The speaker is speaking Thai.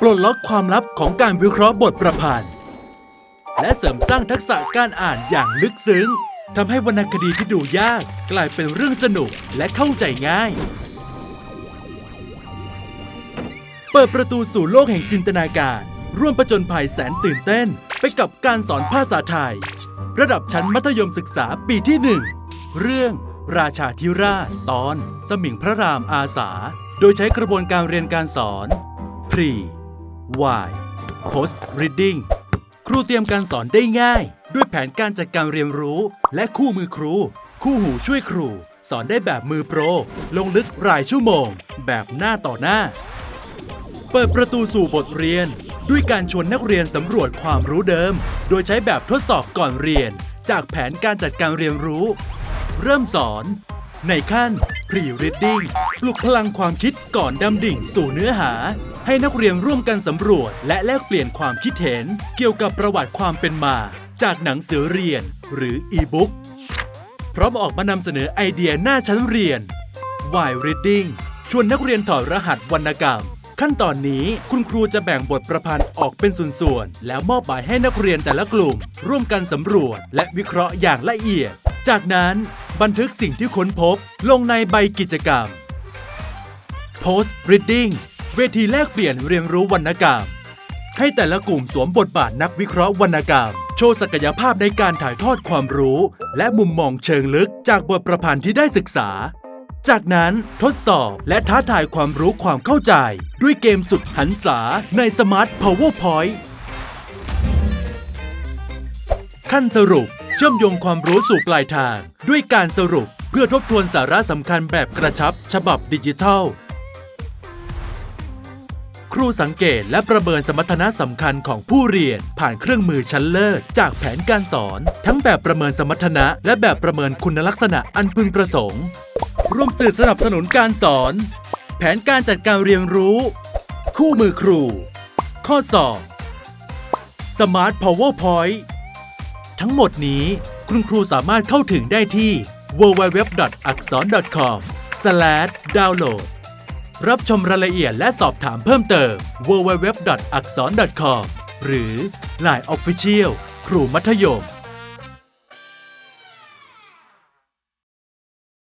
ปลดล็อกความลับของการวิเคราะห์บทประพันธ์ และเสริมสร้างทักษะการอ่านอย่างลึกซึ้งทำให้วรรณคดีที่ดูยากกลายเป็นเรื่องสนุกและเข้าใจง่าย เปิดประตูสู่โลกแห่งจินตนาการ ร่วมประจนภัยแสนตื่นเต้น ไปกับการสอนภาษาไทย ระดับชั้นมัธยมศึกษาปีที่หนึ่งเรื่อง ราชาธิราชตอน สมิงพระรามอาสา โดยใช้กระบวนการเรียนการสอน Pre Y Post Reading ครูเตรียมการสอนได้ง่าย ด้วยแผนการจัดการเรียนรู้ และคู่มือครู คู่หูช่วยครู สอนได้แบบมือโปร ลงลึกรายชั่วโมง แบบหน้าต่อหน้า เปิดประตูสู่บทเรียน ด้วยการชวนนักเรียนสำรวจความรู้เดิม โดยใช้แบบทดสอบก่อนเรียน จากแผนการจัดการเรียนรู้ เริ่มสอน ในขั้น Pre-reading ปลุกพลังความคิดก่อนดำดิ่งสู่เนื้อหา ให้นักเรียนร่วมกันสำรวจ และแลกเปลี่ยนความคิดเห็น เกี่ยวกับประวัติความเป็นมา จากหนังสือเรียนหรืออีบุ๊กพร้อมออกมานำเสนอไอเดียหน้าชั้นเรียน Y Reading ชวนนักเรียนถอดรหัสวรรณกรรม ขั้นตอนนี้คุณครูจะแบ่งบทประพันธ์ออกเป็นส่วนๆ แล้วมอบหมายให้นักเรียนแต่ละกลุ่ม ร่วมกันสำรวจ และวิเคราะห์อย่างละเอียด จากนั้นบันทึกสิ่งที่ค้นพบลงในใบกิจกรรม Post Reading เวทีแลกเปลี่ยนเรียนรู้วรรณกรรม ให้แต่ละกลุ่มสวมบทบาทนักวิเคราะห์วรรณกรรม โชว์ศักยภาพในการถ่ายทอดความรู้ และมุมมองเชิงลึกจากบทประพันธ์ที่ได้ศึกษา จากนั้นทดสอบและท้าทายความรู้ความเข้าใจ ด้วยเกมสุดหันษาในสมาร์ท PowerPoint ขั้นสรุป เชื่อมโยงความรู้สู่ปลายทาง ด้วยการสรุปเพื่อทบทวนสาระสำคัญแบบกระชับ ฉบับดิจิทัล ครูสังเกตและประเมินสมรรถนะสำคัญของผู้เรียน ผ่านเครื่องมือชั้นเลิศ จากแผนการสอน ทั้งแบบประเมินสมรรถนะ และแบบประเมินคุณลักษณะอันพึงประสงค์ ร่วมสื่อสนับสนุนการสอน แผนการจัดการเรียนรู้ คู่มือครู ข้อสอบ Smart PowerPoint ทั้งหมดนี้คุณครูสามารถเข้าถึงได้ที่ www.akson.com/download รับชมรายละเอียดและสอบถามเพิ่มเติม www.akson.com หรือ Line Official ครูมัธยม